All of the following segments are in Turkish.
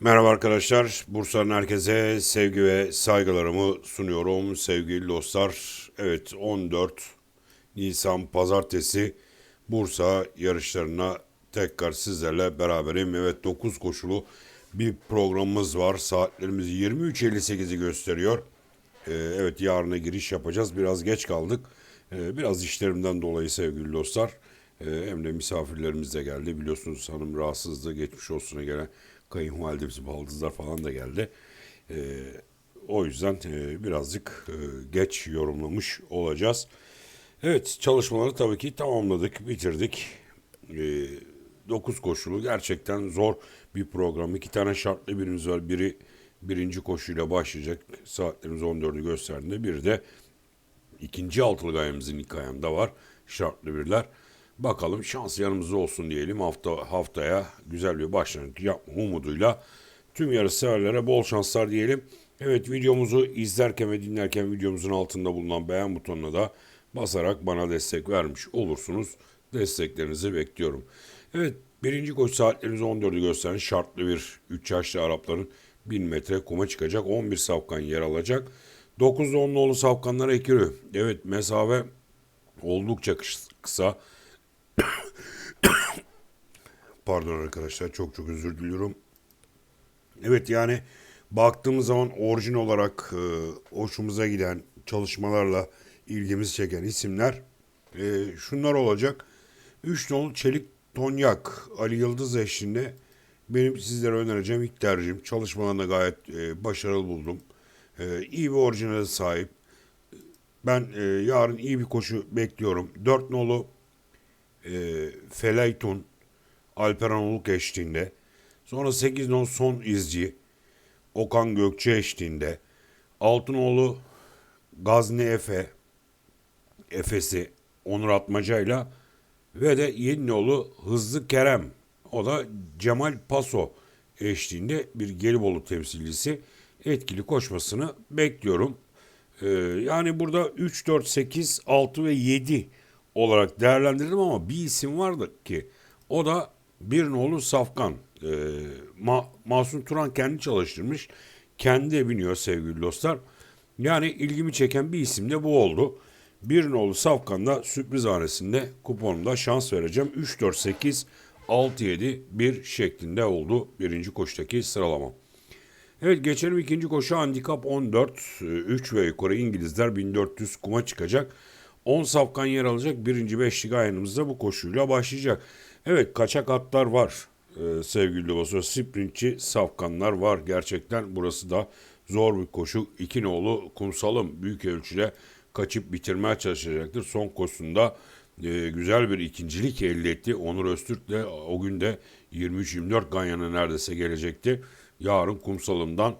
Merhaba arkadaşlar. Bursa'nın herkese sevgi ve saygılarımı sunuyorum sevgili dostlar. Evet 14 Nisan Pazartesi Bursa yarışlarına tekrar sizlerle beraberim. Evet 9 koşulu bir programımız var. Saatlerimiz 23.58'i gösteriyor. Ee, evet yarına giriş yapacağız. Biraz geç kaldık. Ee, biraz işlerimden dolayı sevgili dostlar. Ee, hem de misafirlerimiz de geldi. Biliyorsunuz hanım rahatsızlığı geçmiş olsuna gelen kayınvalidemiz, baldızlar falan da geldi. Ee, o yüzden e, birazcık e, geç yorumlamış olacağız. Evet çalışmaları tabii ki tamamladık, bitirdik. Ee, 9 koşulu gerçekten zor bir program. İki tane şartlı birimiz var. Biri birinci koşuyla başlayacak. Saatlerimiz 14'ü gösterdiğinde. Bir de ikinci altılı gayemizin ilk ayağında var. Şartlı birler. Bakalım şans yanımızda olsun diyelim. Hafta haftaya güzel bir başlangıç yapma umuduyla tüm yarış severlere bol şanslar diyelim. Evet videomuzu izlerken ve dinlerken videomuzun altında bulunan beğen butonuna da basarak bana destek vermiş olursunuz. Desteklerinizi bekliyorum. Evet birinci koşu saatlerimiz 14'ü gösteren şartlı bir 3 yaşlı Arapların 1000 metre kuma çıkacak. 11 safkan yer alacak. 9'da 10'lu safkanlara ekürü. Evet mesafe oldukça kıs- kısa. Pardon arkadaşlar çok çok özür diliyorum. Evet yani baktığımız zaman orijin olarak e, hoşumuza giden çalışmalarla ilgimizi çeken isimler e, şunlar olacak. 3 nolu Çelik Tonyak Ali Yıldız eşliğinde benim sizlere önereceğim ilk tercihim. Çalışmalarında gayet e, başarılı buldum. E, iyi bir orijinale sahip. Ben yarın iyi bir koşu bekliyorum. 4 nolu e, Feleytun Alperen Uluk eşliğinde. Sonra 8 non son izci Okan Gökçe eşliğinde. Altınoğlu Gazni Efe Efes'i Onur Atmaca'yla ve de Yeninoğlu Hızlı Kerem o da Cemal Paso eşliğinde bir Gelibolu temsilcisi etkili koşmasını bekliyorum. Ee, yani burada 3, 4, 8, 6 ve 7 olarak değerlendirdim ama bir isim vardı ki o da bir nolu Safkan. Ee, Ma- Masum Turan kendi çalıştırmış. Kendi biniyor sevgili dostlar. Yani ilgimi çeken bir isim de bu oldu. Bir nolu Safkan'da sürpriz hanesinde kuponumda şans vereceğim. 3, 4, 8, 6, 7, 1 şeklinde oldu birinci koştaki sıralama. Evet geçelim ikinci koşu handikap 14. 3 ve yukarı İngilizler 1400 kuma çıkacak. 10 safkan yer alacak. Birinci beşlik ayınımızda bu koşuyla başlayacak. Evet kaçak atlar var ee, sevgili dostlar. Sprintçi safkanlar var. Gerçekten burası da zor bir koşu. İki nolu kumsalım büyük ölçüde kaçıp bitirmeye çalışacaktır. Son koşusunda e, güzel bir ikincilik elde etti. Onur Öztürk de o gün de 23-24 Ganyan'a neredeyse gelecekti. Yarın kumsalımdan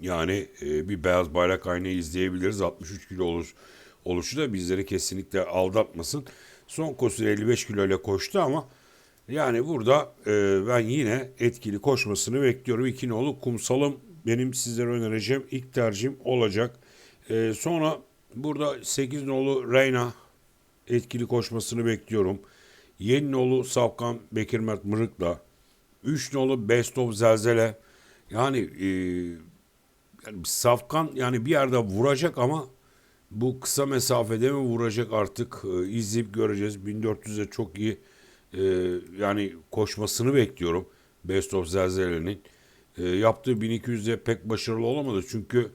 yani e, bir beyaz bayrak aynı izleyebiliriz. 63 kilo oluş, oluşu da bizleri kesinlikle aldatmasın. Son koşuda 55 kilo ile koştu ama yani burada e, ben yine etkili koşmasını bekliyorum. İki nolu kumsalım benim sizlere önereceğim ilk tercihim olacak. E, sonra burada 8 nolu Reyna etkili koşmasını bekliyorum. Yeni nolu Safkan Bekir Mert Mırık'la 3 nolu Best of Zelzele yani e, yani Safkan yani bir yerde vuracak ama bu kısa mesafede mi vuracak artık e, izleyip göreceğiz. 1400'e çok iyi e, yani koşmasını bekliyorum. Best of Zelzele'nin. E, yaptığı 1200'de pek başarılı olamadı çünkü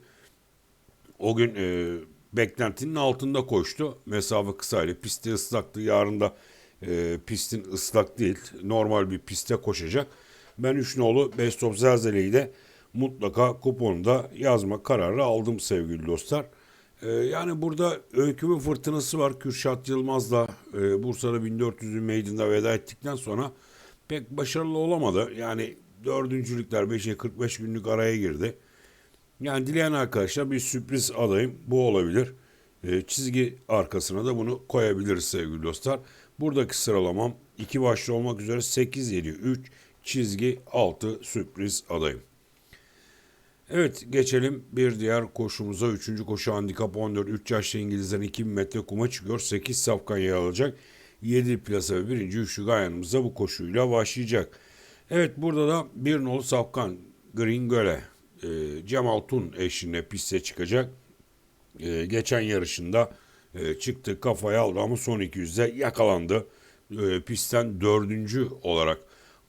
o gün e, beklentinin altında koştu. Mesafe kısaydı. Pisti ıslaktı. Yarın da e, pistin ıslak değil. Normal bir piste koşacak. Ben üç nolu Best of Zelzele'yi de mutlaka kuponda yazma kararı aldım sevgili dostlar. E, yani burada öykümün fırtınası var. Kürşat Yılmaz'la e, Bursa'da 1400'ün meydanında veda ettikten sonra pek başarılı olamadı. Yani dördüncülükler 5'e 45 günlük araya girdi. Yani dileyen arkadaşlar bir sürpriz adayım bu olabilir. E, çizgi arkasına da bunu koyabiliriz sevgili dostlar. Buradaki sıralamam iki başlı olmak üzere 8, 7, 3 çizgi 6 sürpriz adayım. Evet geçelim bir diğer koşumuza. Üçüncü koşu handikap 14. 3 yaşlı İngilizlerin 2000 metre kuma çıkıyor. 8 safkan yer alacak. 7 plasa ve birinci üçlü gayanımızda bu koşuyla başlayacak. Evet burada da bir nolu Safkan Green Göle e, Cemal Tun eşliğinde piste çıkacak. E, geçen yarışında e, çıktı kafaya aldı ama son 200'de yakalandı. E, pistten dördüncü olarak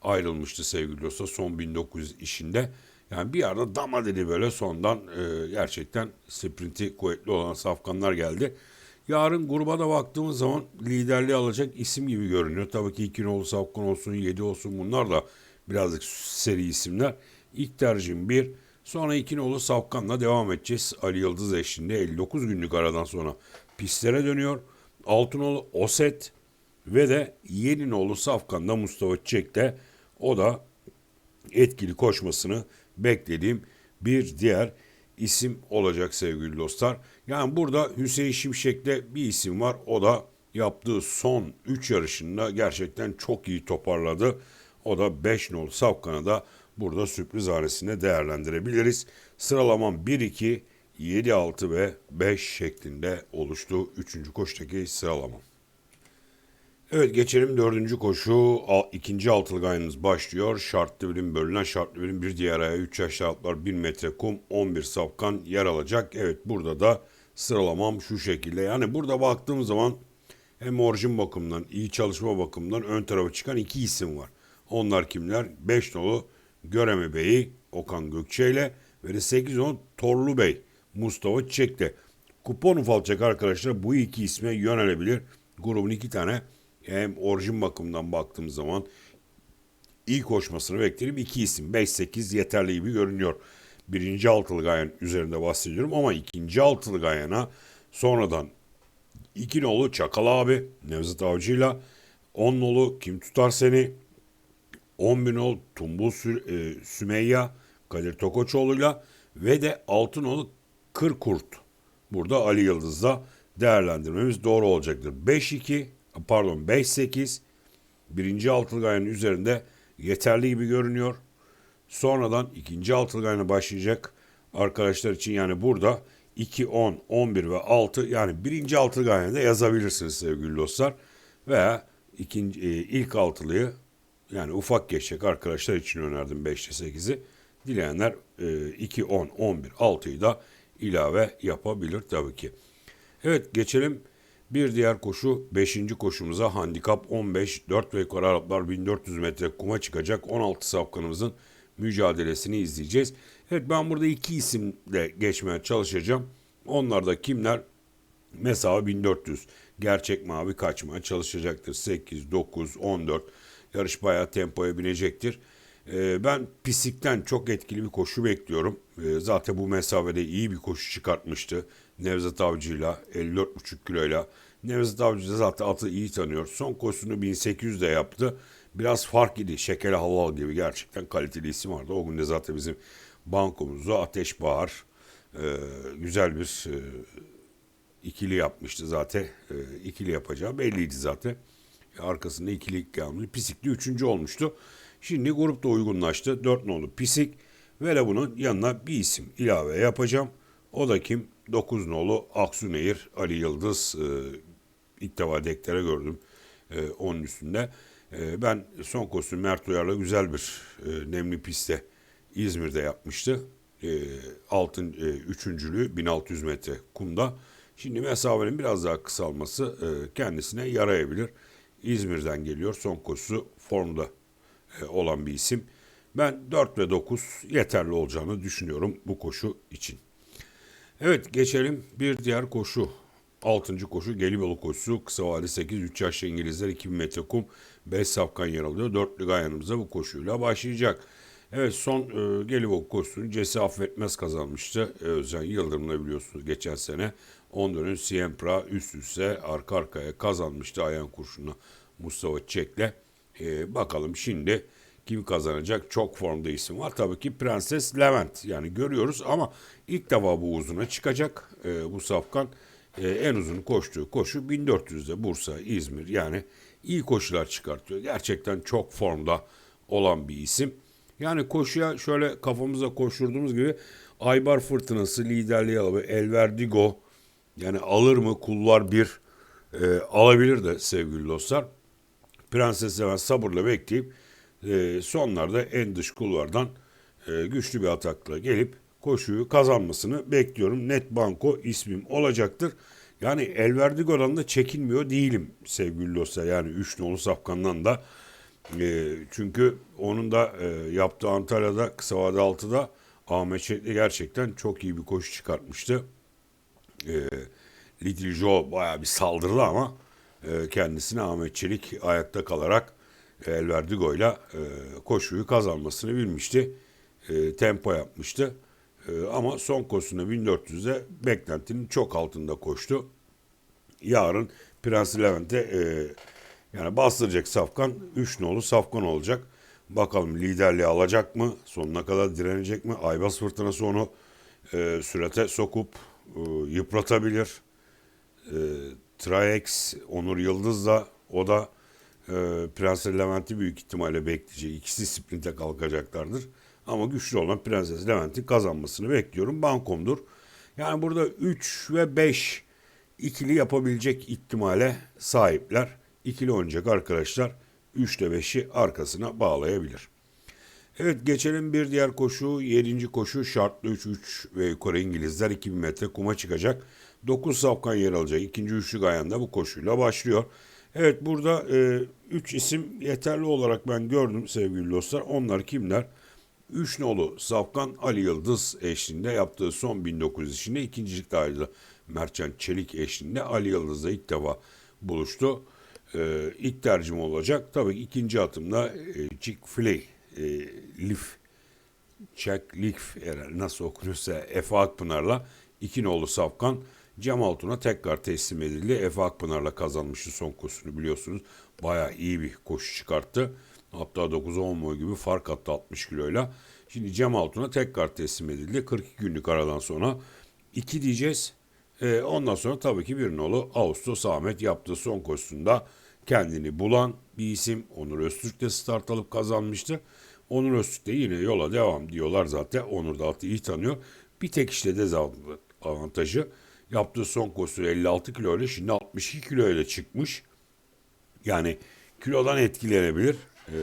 ayrılmıştı sevgili dostlar son 1900 işinde. Yani bir arada dama dedi böyle sondan e, gerçekten sprinti kuvvetli olan safkanlar geldi. Yarın gruba da baktığımız zaman liderliği alacak isim gibi görünüyor. Tabii ki 2 nolu safkan olsun 7 olsun bunlar da birazcık seri isimler. İlk tercihim 1. Sonra 2 nolu safkanla devam edeceğiz. Ali Yıldız eşliğinde 59 günlük aradan sonra pistlere dönüyor. 6 nolu Oset ve de 7 nolu safkanda Mustafa Çiçek'te o da etkili koşmasını beklediğim bir diğer isim olacak sevgili dostlar. Yani burada Hüseyin Şimşek'te bir isim var. O da yaptığı son 3 yarışında gerçekten çok iyi toparladı. O da 5 nolu Safkan'ı da burada sürpriz hanesinde değerlendirebiliriz. Sıralamam 1-2, 7-6 ve 5 şeklinde oluştu 3. koştaki sıralamam. Evet geçelim dördüncü koşu. İkinci altılı gayrımız başlıyor. Şartlı birim bölünen şartlı birim bir diğer aya 3 yaşlı atlar 1 metre kum 11 safkan yer alacak. Evet burada da sıralamam şu şekilde. Yani burada baktığım zaman hem orijin bakımından iyi çalışma bakımından ön tarafa çıkan iki isim var. Onlar kimler? 5 nolu Göreme Bey'i Okan Gökçe ile ve de 8 nolu Torlu Bey Mustafa Çiçek'le. Kupon ufalacak arkadaşlar bu iki isme yönelebilir. Grubun iki tane hem orijin bakımından baktığım zaman iyi koşmasını beklerim. İki isim 5-8 yeterli gibi görünüyor. Birinci altılı gayen üzerinde bahsediyorum ama ikinci altılı gayana sonradan iki nolu Çakal abi Nevzat Avcı'yla 10 nolu Kim Tutar Seni 10 bin nolu Tumbul Sü- e, Sümeyya Kadir Tokoçoğlu'yla ve de 6 nolu Kırkurt. Burada Ali Yıldız'da değerlendirmemiz doğru olacaktır. 5-2 pardon 5-8 birinci altılı gayenin üzerinde yeterli gibi görünüyor. Sonradan ikinci altılı gayene başlayacak arkadaşlar için yani burada 2, 10, 11 ve 6 yani birinci altılı gayene de yazabilirsiniz sevgili dostlar. Veya ikinci, e, ilk altılıyı yani ufak geçecek arkadaşlar için önerdim 5'te 8'i. Dileyenler e, 2, 10, 11, 6'yı da ilave yapabilir tabii ki. Evet geçelim bir diğer koşu 5. koşumuza handikap 15 4 ve yukarı Araplar 1400 metre kuma çıkacak 16 safkanımızın mücadelesini izleyeceğiz. Evet ben burada iki isimle geçmeye çalışacağım. Onlar da kimler? Mesafe 1400. Gerçek mavi kaçmaya çalışacaktır. 8, 9, 14. Yarış bayağı tempoya binecektir. Ee, ben Pisik'ten çok etkili bir koşu bekliyorum. Ee, zaten bu mesafede iyi bir koşu çıkartmıştı. Nevzat Avcı'yla 54,5 kiloyla. Nevzat Avcı da zaten atı iyi tanıyor. Son koşusunu 1800'de yaptı. Biraz fark idi. Şeker Halal gibi gerçekten kaliteli isim vardı. O gün de zaten bizim bankomuzda Ateş Bahar e, güzel bir e, ikili yapmıştı zaten. E, ikili yapacağı belliydi zaten. E, arkasında ikili gelmiş. Pisikli üçüncü olmuştu. Şimdi grupta uygunlaştı. Dört nolu Pisik ve de bunun yanına bir isim ilave yapacağım. O da kim? 9 nolu Aksunehir Ali Yıldız e, ilk defa deklare gördüm e, onun üstünde. E, ben son kostüm Mert Uyar'la güzel bir e, nemli pistte İzmir'de yapmıştı. E, altın e, üçüncülüğü 1600 metre kumda. Şimdi mesafenin biraz daha kısalması e, kendisine yarayabilir. İzmir'den geliyor. Son koşusu formda e, olan bir isim. Ben 4 ve 9 yeterli olacağını düşünüyorum bu koşu için. Evet geçelim bir diğer koşu. Altıncı koşu Gelibolu koşusu. Kısa vade 8, 3 yaşlı İngilizler 2000 metre kum 5 safkan yer alıyor. Dörtlü gayanımıza bu koşuyla başlayacak. Evet son e, Gelibolu koşusunu Cesi Affetmez kazanmıştı. E, Özcan Yıldırım'la biliyorsunuz geçen sene. Onların Siempra üst üste arka arkaya kazanmıştı ayağın kurşununa Mustafa Çek'le. E, bakalım şimdi kim kazanacak? Çok formda isim var. Tabii ki Prenses Levent. Yani görüyoruz ama ilk defa bu uzuna çıkacak e, bu safkan. E, en uzun koştuğu koşu 1400'de Bursa, İzmir. Yani iyi koşular çıkartıyor. Gerçekten çok formda olan bir isim. Yani koşuya şöyle kafamıza koşturduğumuz gibi Aybar Fırtınası liderliği alıyor. Elverdigo yani alır mı kullar bir e, alabilir de sevgili dostlar. Prenses Levent sabırla bekleyip e, sonlarda en dış kulvardan e, güçlü bir atakla gelip koşuyu kazanmasını bekliyorum. Net Banko ismim olacaktır. Yani Elverdigo'dan da çekinmiyor değilim sevgili dostlar. Yani 3 nolu Safkan'dan da. E, çünkü onun da e, yaptığı Antalya'da kısa vade 6'da Ahmet Çelik'le gerçekten çok iyi bir koşu çıkartmıştı. E, Little Joe bayağı bir saldırdı ama e, kendisine Ahmet Çelik ayakta kalarak El Verdigo ile e, koşuyu kazanmasını bilmişti. E, tempo yapmıştı. E, ama son koşusunda 1400'de beklentinin çok altında koştu. Yarın Prens Levent'e e, yani bastıracak Safkan 3 nolu Safkan olacak. Bakalım liderliği alacak mı? Sonuna kadar direnecek mi? Aybas fırtınası onu e, sürate sokup e, yıpratabilir. E, Traex, Onur Yıldız da o da Prenses Levent'i büyük ihtimalle bekleyecek. İkisi sprinte kalkacaklardır. Ama güçlü olan Prenses Levent'in kazanmasını bekliyorum. Bankomdur. Yani burada 3 ve 5 ikili yapabilecek ihtimale sahipler. İkili oynayacak arkadaşlar 3 ile 5'i arkasına bağlayabilir. Evet geçelim bir diğer koşu. 7. koşu şartlı 3-3 ve yukarı İngilizler 2000 metre kuma çıkacak. 9 safkan yer alacak. İkinci üçlük ayağında bu koşuyla başlıyor. Evet burada 3 e, isim yeterli olarak ben gördüm sevgili dostlar. Onlar kimler? 3 nolu Safkan Ali Yıldız eşliğinde yaptığı son 1900 işinde ikincilik dahilde Mertcan Çelik eşliğinde Ali Yıldız'la ilk defa buluştu. Ee, ilk tercih olacak. Tabii ikinci atımda e, Chick-fil-A e, Lif Çek Lif nasıl okunuyorsa Efe Akpınar'la iki nolu Safkan Cem Altun'a tekrar teslim edildi. Efe Akpınar'la kazanmıştı son koşusunu biliyorsunuz. Baya iyi bir koşu çıkarttı. Hatta 9'a 10 boy gibi fark attı 60 kiloyla. Şimdi Cem Altun'a tekrar teslim edildi. 42 günlük aradan sonra 2 diyeceğiz. Ee, ondan sonra tabii ki bir nolu Ağustos Ahmet yaptığı son koşusunda kendini bulan bir isim. Onur Öztürk de start alıp kazanmıştı. Onur Öztürk de yine yola devam diyorlar zaten. Onur da atı iyi tanıyor. Bir tek işte dezavantajı yaptığı son koşu 56 kilo ile şimdi 62 kilo ile çıkmış. Yani kilodan etkilenebilir. Ee,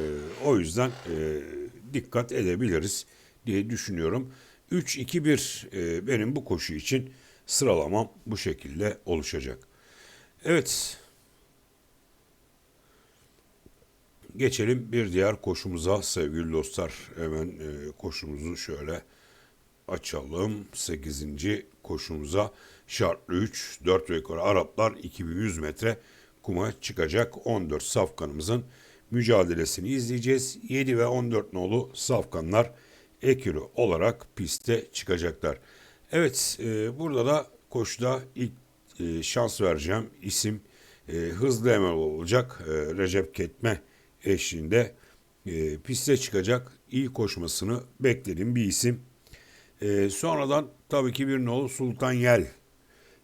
o yüzden e, dikkat edebiliriz diye düşünüyorum. 3-2-1 e, benim bu koşu için sıralamam bu şekilde oluşacak. Evet. Geçelim bir diğer koşumuza sevgili dostlar. Hemen e, koşumuzu şöyle açalım. 8. koşumuza şartlı 3, 4 ve yukarı Araplar 2100 metre kuma çıkacak 14 safkanımızın mücadelesini izleyeceğiz. 7 ve 14 nolu safkanlar ekürü olarak piste çıkacaklar. Evet e, burada da koşuda ilk e, şans vereceğim isim e, hızlı emel olacak. E, Recep Ketme eşliğinde e, piste çıkacak. İyi koşmasını beklediğim bir isim. E, sonradan tabii ki bir nolu Sultan Yel.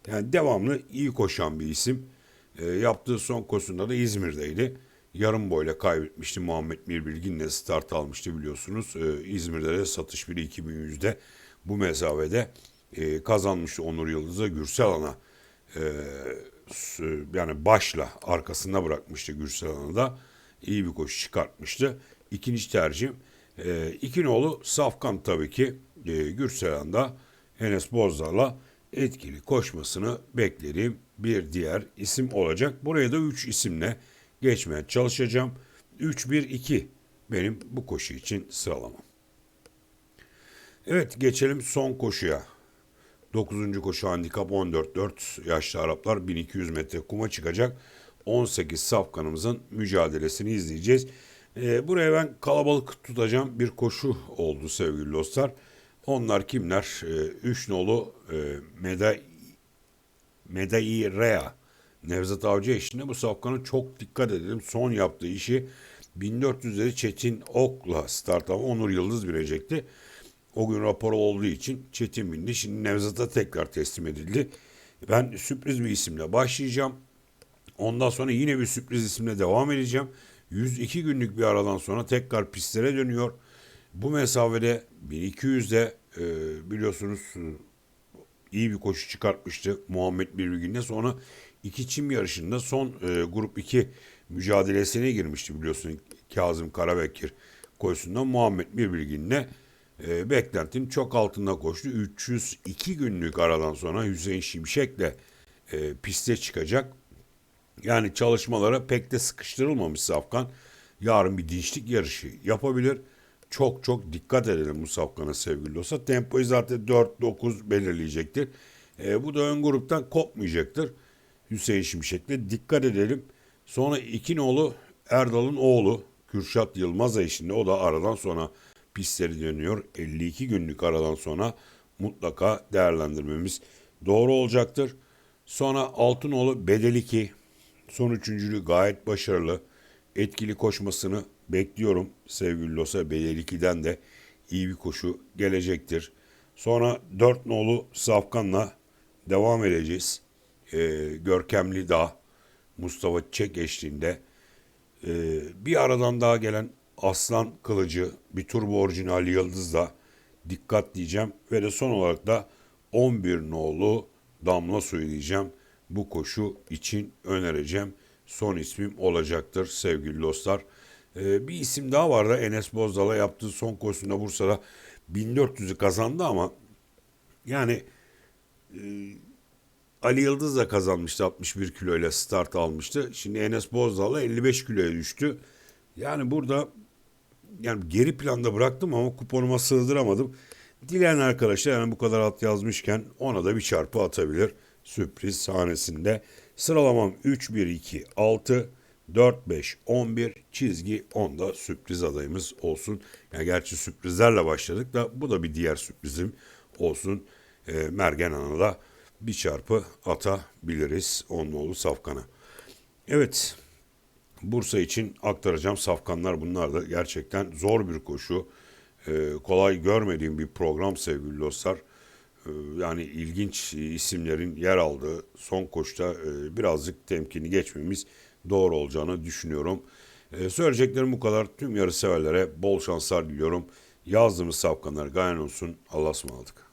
Yani devamlı iyi koşan bir isim. E, yaptığı son koşusunda da İzmir'deydi. Yarım boyla kaybetmişti. Muhammed Mirbilgin'le start almıştı biliyorsunuz. E, İzmir'de de satış biri 2100'de bu mesafede e, kazanmıştı Onur Yıldız'a Gürselan'a e, yani başla arkasında bırakmıştı Gürselan'ı da iyi bir koşu çıkartmıştı. İkinci tercihim e, iki nolu Safkan tabii ki e, Gürselan'da Enes Bozdağ'la etkili koşmasını beklediğim bir diğer isim olacak. Buraya da 3 isimle geçmeye çalışacağım. 3-1-2 benim bu koşu için sıralamam. Evet geçelim son koşuya. 9. koşu handikap 14-4 yaşlı Araplar 1200 metre kuma çıkacak. 18 safkanımızın mücadelesini izleyeceğiz. Ee, buraya ben kalabalık tutacağım bir koşu oldu sevgili dostlar. Onlar kimler? Ee, üç nolu e, Meda Medai Rea Nevzat Avcı eşliğinde bu safkanı çok dikkat edelim. Son yaptığı işi 1400'leri Çetin Ok'la start ama Onur Yıldız bilecekti. O gün rapor olduğu için Çetin bindi. Şimdi Nevzat'a tekrar teslim edildi. Ben sürpriz bir isimle başlayacağım. Ondan sonra yine bir sürpriz isimle devam edeceğim. 102 günlük bir aradan sonra tekrar pistlere dönüyor. Bu mesafede 1200'de e, biliyorsunuz e, iyi bir koşu çıkartmıştı Muhammed Birbirgin'de. Sonra iki çim yarışında son e, grup 2 mücadelesine girmişti biliyorsunuz Kazım Karabekir koşusundan Muhammed Mirbilgin'le e, beklentinin çok altında koştu. 302 günlük aradan sonra Hüseyin Şimşek'le e, piste çıkacak. Yani çalışmalara pek de sıkıştırılmamış Safkan. Yarın bir dinçlik yarışı yapabilir. Çok çok dikkat edelim bu Safkan'a sevgili olsa. Tempoyu zaten 4-9 belirleyecektir. E, bu da ön gruptan kopmayacaktır. Hüseyin Şimşek'le dikkat edelim. Sonra iki nolu Erdal'ın oğlu Kürşat Yılmaz eşliğinde o da aradan sonra pistleri dönüyor. 52 günlük aradan sonra mutlaka değerlendirmemiz doğru olacaktır. Sonra Altınoğlu Bedeliki son üçüncülüğü gayet başarılı. Etkili koşmasını bekliyorum sevgili Losa Bedeliki'den de iyi bir koşu gelecektir. Sonra dört nolu Safkan'la devam edeceğiz. Ee, Görkemli Dağ, Mustafa Çek eşliğinde. Ee, bir aradan daha gelen Aslan Kılıcı, bir turbo orijinal Yıldız'da dikkat diyeceğim. Ve de son olarak da 11 nolu Damla Suyu diyeceğim. Bu koşu için önereceğim. Son ismim olacaktır sevgili dostlar. Ee, bir isim daha vardı. Enes Bozdal'a yaptığı son koşusunda Bursa'da 1400'ü kazandı ama yani e, Ali Yıldız da kazanmıştı 61 kiloyla start almıştı. Şimdi Enes Bozdağ'la 55 kiloya düştü. Yani burada yani geri planda bıraktım ama kuponuma sığdıramadım. Dileyen arkadaşlar yani bu kadar at yazmışken ona da bir çarpı atabilir. Sürpriz sahnesinde. Sıralamam 3, 1, 2, 6, 4, 5, 11 çizgi 10'da sürpriz adayımız olsun. Yani gerçi sürprizlerle başladık da bu da bir diğer sürprizim olsun. E, Mergen Ana'da bir çarpı atabiliriz Onluoğlu Safkan'a. Evet Bursa için aktaracağım safkanlar bunlar da gerçekten zor bir koşu. Ee, kolay görmediğim bir program sevgili dostlar. Ee, yani ilginç isimlerin yer aldığı son koşta e, birazcık temkini geçmemiz doğru olacağını düşünüyorum. Ee, söyleyeceklerim bu kadar. Tüm yarı severlere bol şanslar diliyorum. Yazdığımız safkanlar gayen olsun. Allah'a ısmarladık.